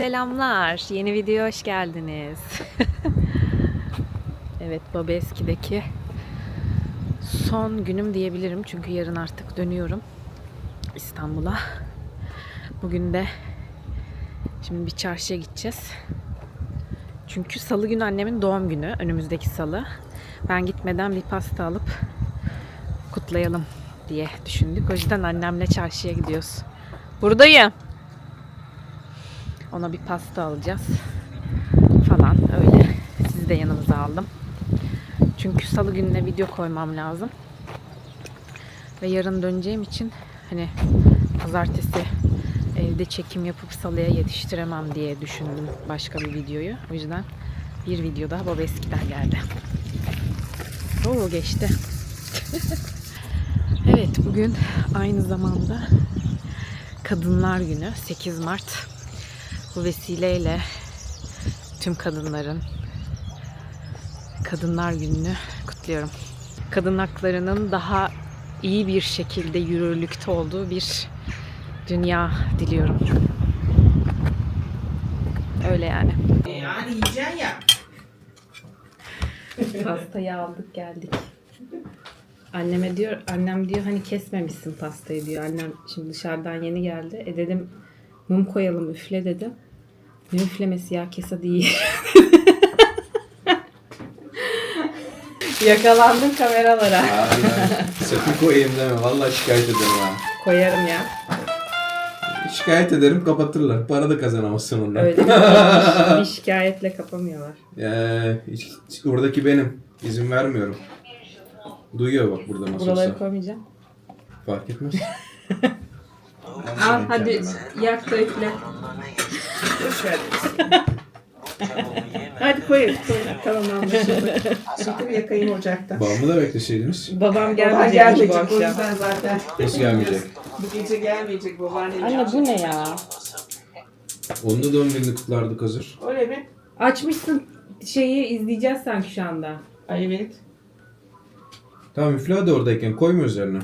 Selamlar. Yeni videoya hoş geldiniz. evet Babeski'deki son günüm diyebilirim. Çünkü yarın artık dönüyorum İstanbul'a. Bugün de şimdi bir çarşıya gideceğiz. Çünkü salı günü annemin doğum günü. Önümüzdeki salı. Ben gitmeden bir pasta alıp kutlayalım diye düşündük. O yüzden annemle çarşıya gidiyoruz. Buradayım. Ona bir pasta alacağız. Falan öyle. Sizi de yanımıza aldım. Çünkü salı gününe video koymam lazım. Ve yarın döneceğim için hani pazartesi evde çekim yapıp salıya yetiştiremem diye düşündüm başka bir videoyu. O yüzden bir video daha Baba Eski'den geldi. Oo geçti. evet bugün aynı zamanda Kadınlar Günü 8 Mart. Bu vesileyle tüm kadınların Kadınlar Günü'nü kutluyorum. Kadın haklarının daha iyi bir şekilde yürürlükte olduğu bir dünya diliyorum. Öyle yani. Yani yiyeceksin ya. Pastayı aldık geldik. Anneme diyor, annem diyor hani kesmemişsin pastayı diyor. Annem şimdi dışarıdan yeni geldi. E dedim mum koyalım üfle dedim. Ne üflemesi ya kese değil. Yakalandım kameralara. Abi ya, sakın koyayım deme. Vallahi şikayet ederim ha. Koyarım ya. Şikayet ederim kapatırlar. Para da kazanamazsın ondan. Öyle bir, bir şikayetle kapamıyorlar. Ya, hiç, hiç- oradaki benim. İzin vermiyorum. Duyuyor bak burada nasıl Buraları olsa. koymayacağım. Fark etmez. Al hadi yak da üfle. Boş ver. Hadi koy. koy. Tamam anlaşıldı. Çıktım yakayım ocakta. Babamı da bekleseydiniz. Babam Baban gelmeyecek bu gelmeyecek o akşam. yüzden zaten. Nasıl gelmeyecek? Bu gece gelmeyecek babaannem. Anne bu ne ya? Onun da doğum gününü kutlardık hazır. Öyle mi? Açmışsın şeyi izleyeceğiz sanki şu anda. Ay evet. Tamam üfle hadi oradayken koyma üzerine.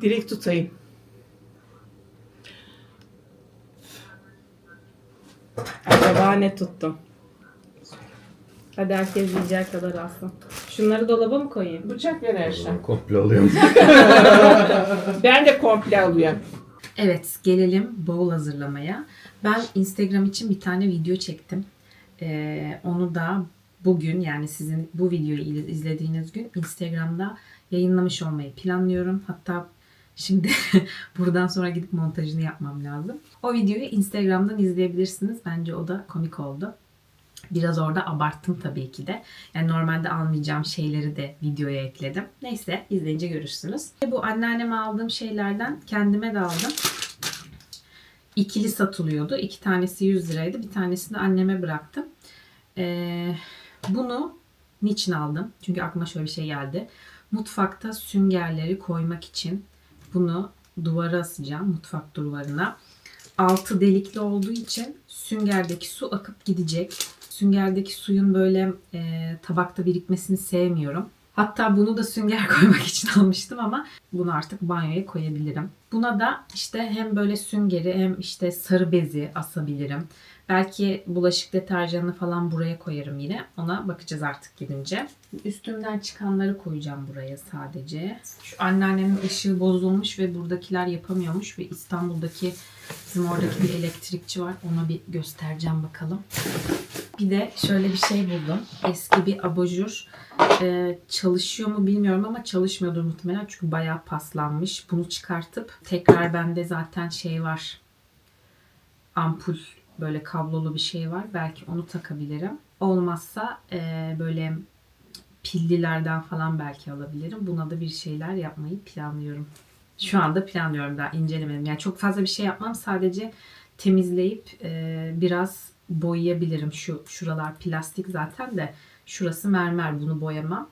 Direkt tutayım. Acaba ne tuttum? Hadi herkes yiyeceği kadar alsın. Şunları dolaba mı koyayım? Bıçak ver Erşen. Komple alıyorum. Ben de komple alıyorum. Evet gelelim bowl hazırlamaya. Ben Instagram için bir tane video çektim. Ee, onu da bugün yani sizin bu videoyu izlediğiniz gün Instagram'da yayınlamış olmayı planlıyorum. Hatta şimdi buradan sonra gidip montajını yapmam lazım. O videoyu Instagram'dan izleyebilirsiniz. Bence o da komik oldu. Biraz orada abarttım tabii ki de. Yani normalde almayacağım şeyleri de videoya ekledim. Neyse izleyince görürsünüz. Bu anneanneme aldığım şeylerden kendime de aldım. İkili satılıyordu. İki tanesi 100 liraydı. Bir tanesini anneme bıraktım. Ee, bunu niçin aldım? Çünkü aklıma şöyle bir şey geldi. Mutfakta süngerleri koymak için bunu duvara asacağım. Mutfak duvarına. Altı delikli olduğu için süngerdeki su akıp gidecek. Süngerdeki suyun böyle e, tabakta birikmesini sevmiyorum. Hatta bunu da sünger koymak için almıştım ama bunu artık banyoya koyabilirim. Buna da işte hem böyle süngeri hem işte sarı bezi asabilirim. Belki bulaşık deterjanını falan buraya koyarım yine. Ona bakacağız artık gidince. Üstümden çıkanları koyacağım buraya sadece. Şu anneannemin ışığı bozulmuş ve buradakiler yapamıyormuş. Ve İstanbul'daki bizim oradaki bir elektrikçi var. Ona bir göstereceğim bakalım. Bir de şöyle bir şey buldum. Eski bir abajur. Ee, çalışıyor mu bilmiyorum ama çalışmıyordur muhtemelen. Çünkü bayağı paslanmış. Bunu çıkartıp tekrar bende zaten şey var. Ampul böyle kablolu bir şey var. Belki onu takabilirim. Olmazsa e, böyle pillilerden falan belki alabilirim. Buna da bir şeyler yapmayı planlıyorum. Şu anda planlıyorum daha incelemedim. Yani çok fazla bir şey yapmam. Sadece temizleyip e, biraz boyayabilirim. Şu şuralar plastik zaten de şurası mermer. Bunu boyamam.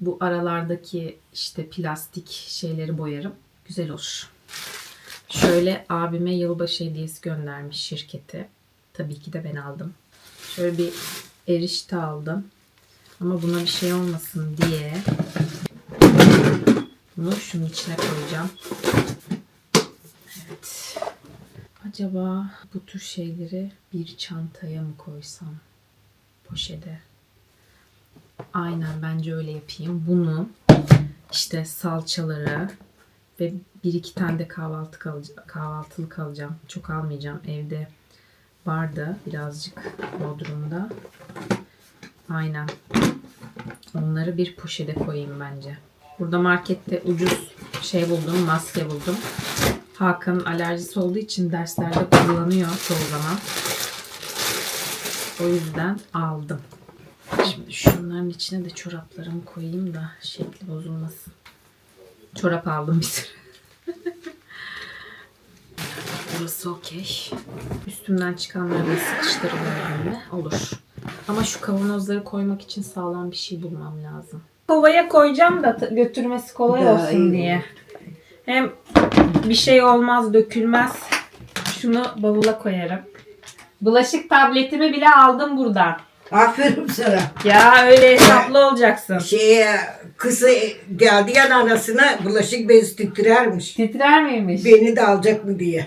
Bu aralardaki işte plastik şeyleri boyarım. Güzel olur. Şöyle abime yılbaşı hediyesi göndermiş şirketi. Tabii ki de ben aldım. Şöyle bir erişte aldım. Ama buna bir şey olmasın diye bunu şunun içine koyacağım. Acaba bu tür şeyleri bir çantaya mı koysam? Poşete. Aynen bence öyle yapayım. Bunu işte salçaları ve bir iki tane de kahvaltı kalacak, kahvaltılık alacağım. Çok almayacağım. Evde vardı birazcık Bodrum'da. Aynen. Onları bir poşete koyayım bence. Burada markette ucuz şey buldum, maske buldum. Hakan'ın alerjisi olduğu için derslerde kullanıyor çoğu zaman. O yüzden aldım. Şimdi şunların içine de çoraplarımı koyayım da şekli bozulmasın. Çorap aldım bir sürü. Burası okey. Üstümden çıkanları da sıkıştırıyorum mi? Olur. Ama şu kavanozları koymak için sağlam bir şey bulmam lazım. Kovaya koyacağım da götürmesi kolay olsun diye. Hem bir şey olmaz, dökülmez. Şunu bavula koyarım. Bulaşık tabletimi bile aldım buradan. Aferin sana. Ya öyle hesaplı olacaksın. Şeye kızı geldi yan anasına bulaşık bezi titrermiş. Titrer miymiş? Beni de alacak mı diye.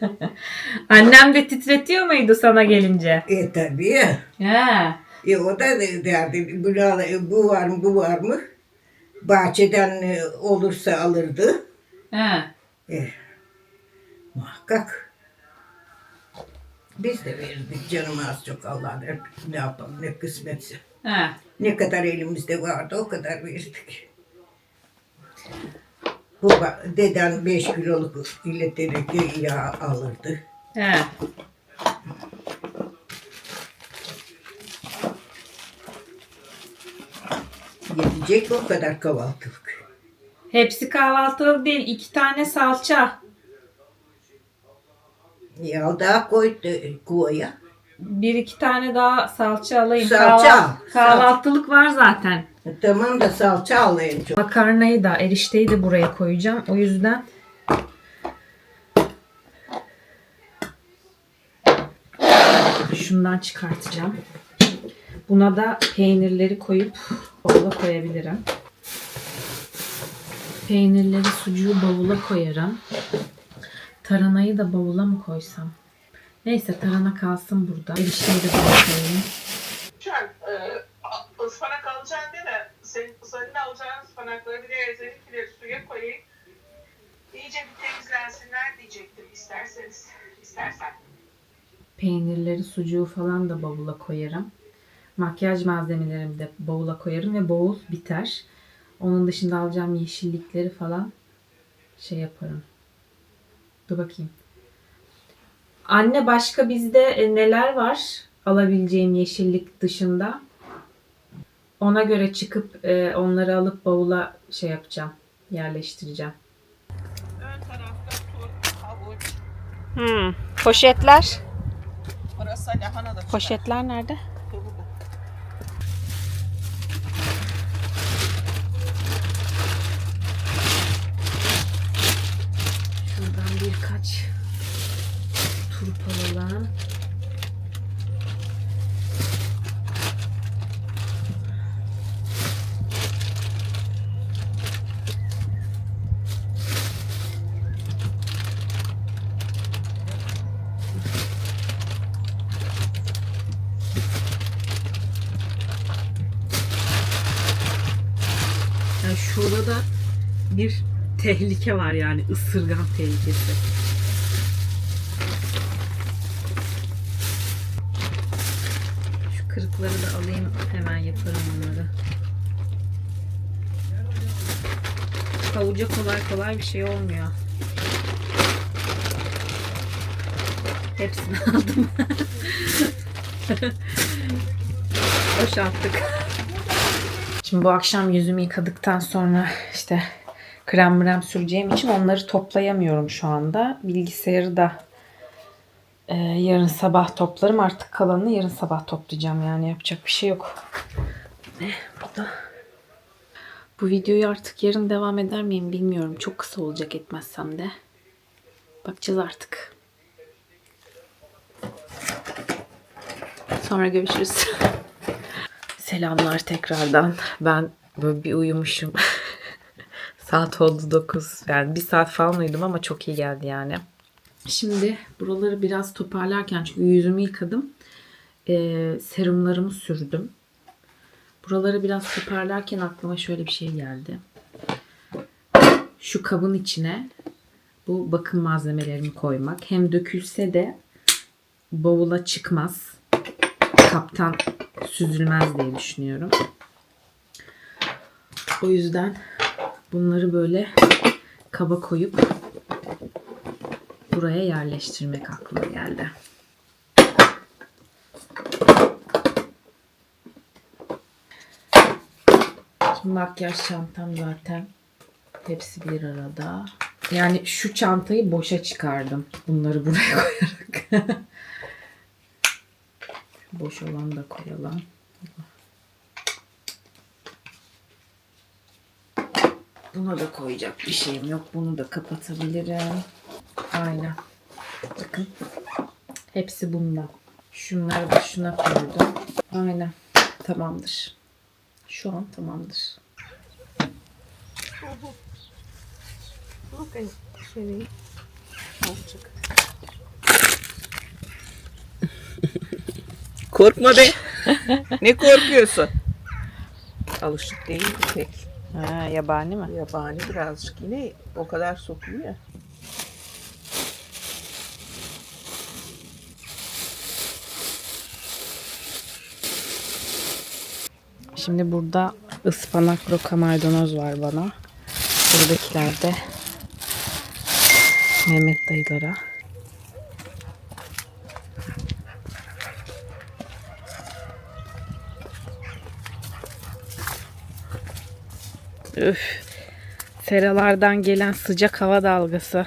Annem de titretiyor muydu sana gelince? E tabii. He. E o da de- derdi bu var mı bu var mı? Bahçeden e, olursa alırdı. He. E, muhakkak. Biz de verirdik canım az çok Allah der. Ne yapalım ne kısmetse. He. Ne kadar elimizde vardı o kadar verirdik. Baba, deden 5 kiloluk ileterek yağ alırdı. He. Yetecek o kadar kahvaltılık. Hepsi kahvaltılık değil. iki tane salça. Yağ daha koydu kovaya. Bir iki tane daha salça alayım. Salça Kahval- al. kahvaltılık var zaten. E, Tamam da salça al en çok. Makarnayı da erişteyi de buraya koyacağım. O yüzden şundan çıkartacağım. Buna da peynirleri koyup bavula koyabilirim. Peynirleri, sucuğu bavula koyarım. Taranayı da bavula mı koysam? Neyse tarana kalsın burada. Erişteyi de buraya koyayım. Şöyle, e, ıspanak alacaksın değil mi? Senin, senin alacağın ıspanakları bir de ezelikleri suya koyayım. İyice bir temizlensinler diyecektim isterseniz. İstersen. Peynirleri, sucuğu falan da bavula koyarım. Makyaj malzemelerimi de bavula koyarım ve bavul biter. Onun dışında alacağım yeşillikleri falan şey yaparım. Dur bakayım. Anne başka bizde e, neler var alabileceğim yeşillik dışında? Ona göre çıkıp e, onları alıp bavula şey yapacağım, yerleştireceğim. Ön tarafta turp, havuç. Hmm. Poşetler. Orası lahana da çıkar. Poşetler nerede? Dur burada. Şuradan birkaç turp alalım. Yani şurada da bir tehlike var yani ısırgan tehlikesi. Kırıkları da alayım hemen yaparım onları. Havuca kolay kolay bir şey olmuyor. Hepsini aldım. Boşalttık. Şimdi bu akşam yüzümü yıkadıktan sonra işte krem mrem süreceğim için onları toplayamıyorum şu anda. Bilgisayarı da e, yarın sabah toplarım. Artık kalanını yarın sabah toplayacağım yani yapacak bir şey yok. Ne bu da? Bu videoyu artık yarın devam eder miyim bilmiyorum. Çok kısa olacak etmezsem de. Bakacağız artık. Sonra görüşürüz. Selamlar tekrardan. Ben böyle bir uyumuşum. saat oldu 9. Yani bir saat falan uyudum ama çok iyi geldi yani. Şimdi buraları biraz toparlarken çünkü yüzümü yıkadım. Ee, serumlarımı sürdüm. Buraları biraz toparlarken aklıma şöyle bir şey geldi. Şu kabın içine bu bakım malzemelerimi koymak. Hem dökülse de bavula çıkmaz. Kaptan süzülmez diye düşünüyorum. O yüzden bunları böyle kaba koyup buraya yerleştirmek aklıma geldi. Şimdi makyaj çantam zaten hepsi bir arada. Yani şu çantayı boşa çıkardım. Bunları buraya koyarak. Boş olan da koyalım. Buna da koyacak bir şeyim yok. Bunu da kapatabilirim. Aynen. Bakın. Hepsi bundan. Şunları da şuna koydum. Aynen. Tamamdır. Şu an tamamdır. Korkma be. ne korkuyorsun? Alışık değil pek. Ha, yabani mi? Yabani birazcık yine o kadar sokuluyor ya. Şimdi burada ıspanak roka maydanoz var bana. Buradakiler de Mehmet dayılara. Üf. Seralardan gelen sıcak hava dalgası.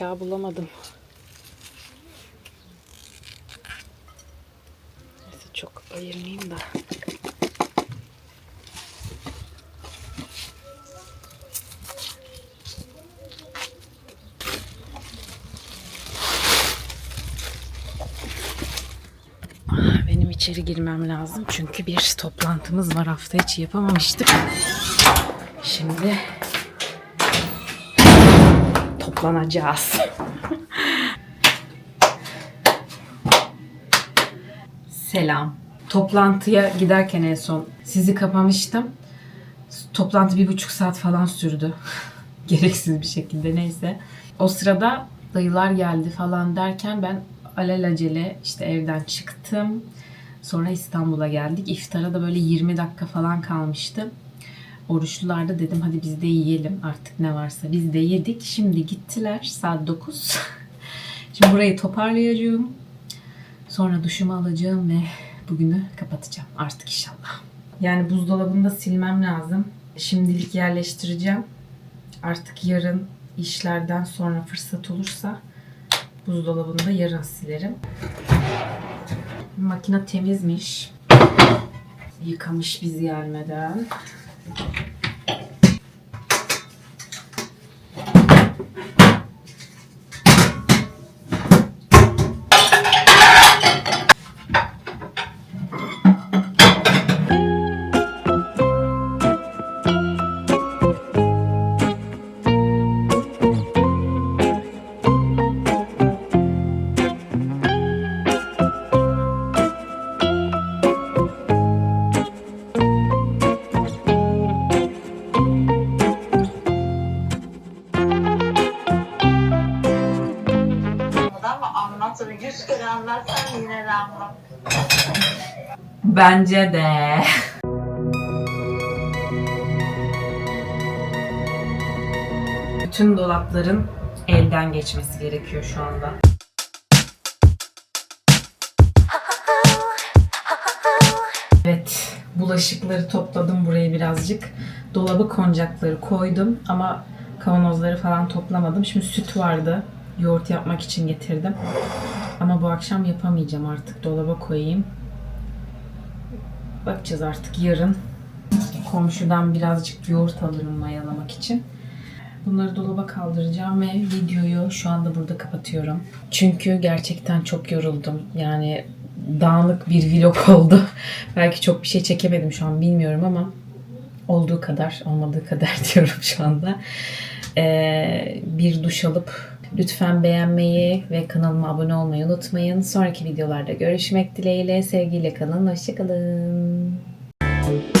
Bıçağı bulamadım. Neyse çok ayırmayayım da. Benim içeri girmem lazım çünkü bir toplantımız var hafta içi yapamamıştık. Şimdi toplanacağız. Selam. Toplantıya giderken en son sizi kapamıştım. Toplantı bir buçuk saat falan sürdü. Gereksiz bir şekilde neyse. O sırada dayılar geldi falan derken ben alelacele işte evden çıktım. Sonra İstanbul'a geldik. İftara da böyle 20 dakika falan kalmıştı. Oruçlular da dedim hadi biz de yiyelim artık ne varsa. Biz de yedik. Şimdi gittiler saat 9. Şimdi burayı toparlayacağım. Sonra duşumu alacağım ve bugünü kapatacağım artık inşallah. Yani buzdolabını da silmem lazım. Şimdilik yerleştireceğim. Artık yarın işlerden sonra fırsat olursa buzdolabını da yarın silerim. Makine temizmiş. Yıkamış biz gelmeden. Thank you. Anlat. Yüz kere anlatsan yine de. Bence de. Bütün dolapların elden geçmesi gerekiyor şu anda. Evet, bulaşıkları topladım burayı birazcık. Dolaba koncakları koydum ama kavanozları falan toplamadım. Şimdi süt vardı. Yoğurt yapmak için getirdim. Ama bu akşam yapamayacağım artık. Dolaba koyayım. Bakacağız artık yarın. Komşudan birazcık yoğurt alırım mayalamak için. Bunları dolaba kaldıracağım ve videoyu şu anda burada kapatıyorum. Çünkü gerçekten çok yoruldum. Yani dağınık bir vlog oldu. Belki çok bir şey çekemedim şu an bilmiyorum ama olduğu kadar, olmadığı kadar diyorum şu anda. Ee, bir duş alıp Lütfen beğenmeyi ve kanalıma abone olmayı unutmayın. Sonraki videolarda görüşmek dileğiyle. Sevgiyle kalın. Hoşçakalın. Müzik